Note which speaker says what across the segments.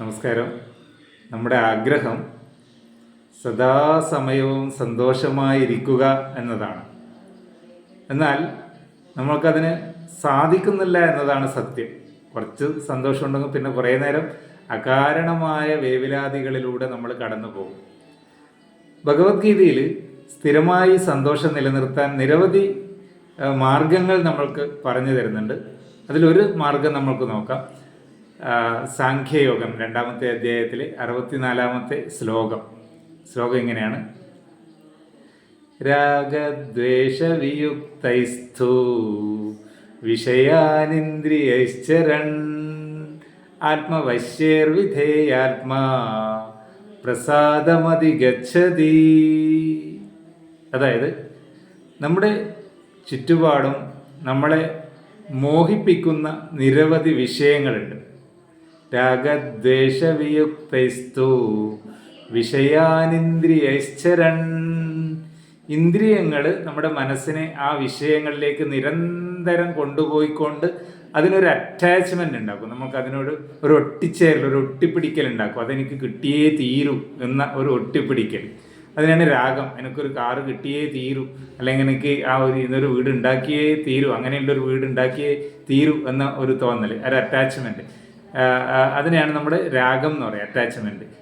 Speaker 1: നമസ്കാരം. നമ്മുടെ ആഗ്രഹം സദാസമയവും സന്തോഷമായിരിക്കുക എന്നതാണ്. എന്നാൽ നമ്മൾക്കതിന് സാധിക്കുന്നില്ല എന്നതാണ് സത്യം. കുറച്ച് സന്തോഷമുണ്ടെങ്കിൽ പിന്നെ കുറേ നേരം അകാരണമായ വേവിലാദികളിലൂടെ നമ്മൾ കടന്നു പോകും ഭഗവത്ഗീതയിൽ സ്ഥിരമായി സന്തോഷം നിലനിർത്താൻ നിരവധി മാർഗങ്ങൾ നമ്മൾക്ക് പറഞ്ഞു തരുന്നുണ്ട്. അതിലൊരു മാർഗം നമ്മൾക്ക് നോക്കാം. സാഖ്യയോഗം രണ്ടാമത്തെ അധ്യായത്തിലെ അറുപത്തിനാലാമത്തെ ശ്ലോകം. ശ്ലോകം ഇങ്ങനെയാണ്. രാഗദ്വേഷവിയുക്തൈസ്തു വിഷയാനിന്ദ്രിയൈശ്ചരൺ ആത്മവശ്യേർവിധേയാത്മാ പ്രസാദമതിഗച്ഛതി അതായത് നമ്മുടെ ചുറ്റുപാടും നമ്മളെ മോഹിപ്പിക്കുന്ന നിരവധി വിഷയങ്ങളുണ്ട്. രാഗദ്വേഷവിയുക്തൈസ്തു. വിഷയാനിന്ദ്രിയൈശ്ചരൺ. ഇന്ദ്രിയങ്ങൾ നമ്മുടെ മനസ്സിനെ ആ വിഷയങ്ങളിലേക്ക് നിരന്തരം കൊണ്ടുപോയിക്കൊണ്ട് അതിനൊരു അറ്റാച്ച്മെന്റ് ഉണ്ടാക്കും. നമുക്ക് അതിനോട് ഒരു ഒട്ടിച്ചേരൽ ഒരു ഒട്ടിപ്പിടിക്കൽ ഉണ്ടാക്കും. അതെനിക്ക് കിട്ടിയേ തീരൂ എന്ന ഒരു ഒട്ടിപ്പിടിക്കൽ. അതിനാണ് രാഗം. എനിക്കൊരു കാറ് കിട്ടിയേ തീരൂ. അല്ലെങ്കിൽ എനിക്ക് ആ ഒരു ഇന്നൊരു വീട് ഉണ്ടാക്കിയേ തീരൂ. അങ്ങനെയുള്ള ഒരു വീട് ഉണ്ടാക്കിയേ തീരൂ എന്ന ഒരു തോന്നൽ ഒരു അറ്റാച്ച്മെന്റ് അതിനെയാണ് നമ്മുടെ രാഗം എന്ന് പറയുക അറ്റാച്ച്മെന്റ്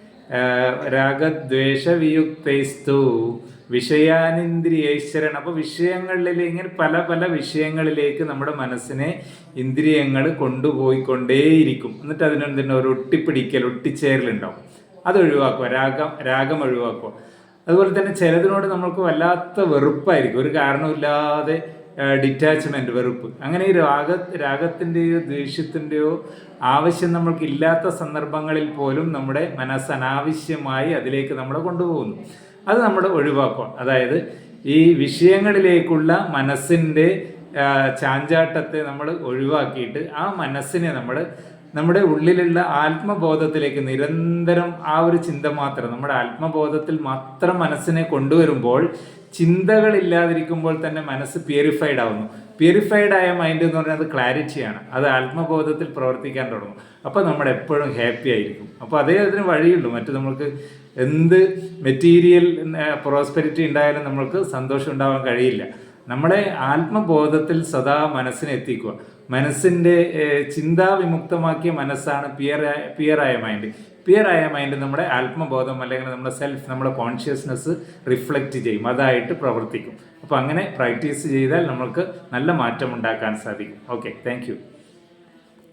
Speaker 1: രാഗദ്വേഷവിയുക്തൈസ്തു വിഷയാനിന്ദ്രിയൈശ്വരൻ. അപ്പോൾ വിഷയങ്ങളിൽ ഇങ്ങനെ പല പല വിഷയങ്ങളിലേക്ക് നമ്മുടെ മനസ്സിനെ ഇന്ദ്രിയങ്ങൾ കൊണ്ടുപോയിക്കൊണ്ടേയിരിക്കും. എന്നിട്ട് അതിനെന്തിനും ഒരു ഒട്ടിപ്പിടിക്കൽ ഒട്ടിച്ചേരലുണ്ടാവും. അത് ഒഴിവാക്കുക രാഗം രാഗം ഒഴിവാക്കുക. അതുപോലെ തന്നെ ചിലതിനോട് നമ്മൾക്ക് വല്ലാത്ത വെറുപ്പായിരിക്കും. ഒരു കാരണമില്ലാതെ ഡിറ്റാച്ച്മെന്റ് വെറുപ്പ്. അങ്ങനെ ഈ രാഗ രാഗത്തിന്റെയോ ദേഷ്യത്തിന്റെയോ ആവശ്യം നമ്മൾക്ക് ഇല്ലാത്ത സന്ദർഭങ്ങളിൽ പോലും നമ്മുടെ മനസ്സ് അനാവശ്യമായി അതിലേക്ക് നമ്മളെ കൊണ്ടുപോകുന്നു. അത് നമ്മൾ ഒഴിവാക്കുക അതായത് ഈ വിഷയങ്ങളിലേക്കുള്ള മനസ്സിന്റെ ചാഞ്ചാട്ടത്തെ നമ്മൾ ഒഴിവാക്കിയിട്ട് ആ മനസ്സിനെ നമ്മൾ നമ്മുടെ ഉള്ളിലുള്ള ആത്മബോധത്തിലേക്ക് നിരന്തരം ആ ഒരു ചിന്ത മാത്രം നമ്മുടെ ആത്മബോധത്തിൽ മാത്രം മനസ്സിനെ കൊണ്ടുവരുമ്പോൾ ചിന്തകളില്ലാതിരിക്കുമ്പോൾ തന്നെ മനസ്സ് പ്യൂരിഫൈഡ് ആവുന്നു. പ്യൂരിഫൈഡ് ആയ മൈൻഡ് എന്ന് പറഞ്ഞാൽ അത് ക്ലാരിറ്റിയാണ് അത് ആത്മബോധത്തിൽ പ്രവർത്തിക്കാൻ തുടങ്ങും. അപ്പോൾ നമ്മൾ എപ്പോഴും ഹാപ്പി ആയിരിക്കും. അപ്പോൾ അതേ അതിന് വഴിയുള്ളൂ മറ്റു നമ്മൾക്ക് എന്ത് മെറ്റീരിയൽ പ്രോസ്പെരിറ്റി ഉണ്ടായാലും നമ്മൾക്ക് സന്തോഷം ഉണ്ടാവാൻ കഴിയില്ല. നമ്മളെ ആത്മബോധത്തിൽ സദാ മനസ്സിനെ എത്തിക്കുക. മനസ്സിന്റെ ചിന്താവിമുക്തമാക്കിയ മനസ്സാണ് പിയർ പിയറായ മൈൻഡ് പിയറായ മൈൻഡ് നമ്മുടെ ആത്മബോധം അല്ലെങ്കിൽ നമ്മുടെ സെൽഫ് നമ്മുടെ കോൺഷ്യസ്നെസ് റിഫ്ലക്റ്റ് ചെയ്യും. അതായിട്ട് പ്രവർത്തിക്കും. അപ്പോൾ അങ്ങനെ പ്രാക്ടീസ് ചെയ്താൽ നമ്മൾക്ക് നല്ല മാറ്റം ഉണ്ടാക്കാൻ സാധിക്കും ഓക്കെ താങ്ക്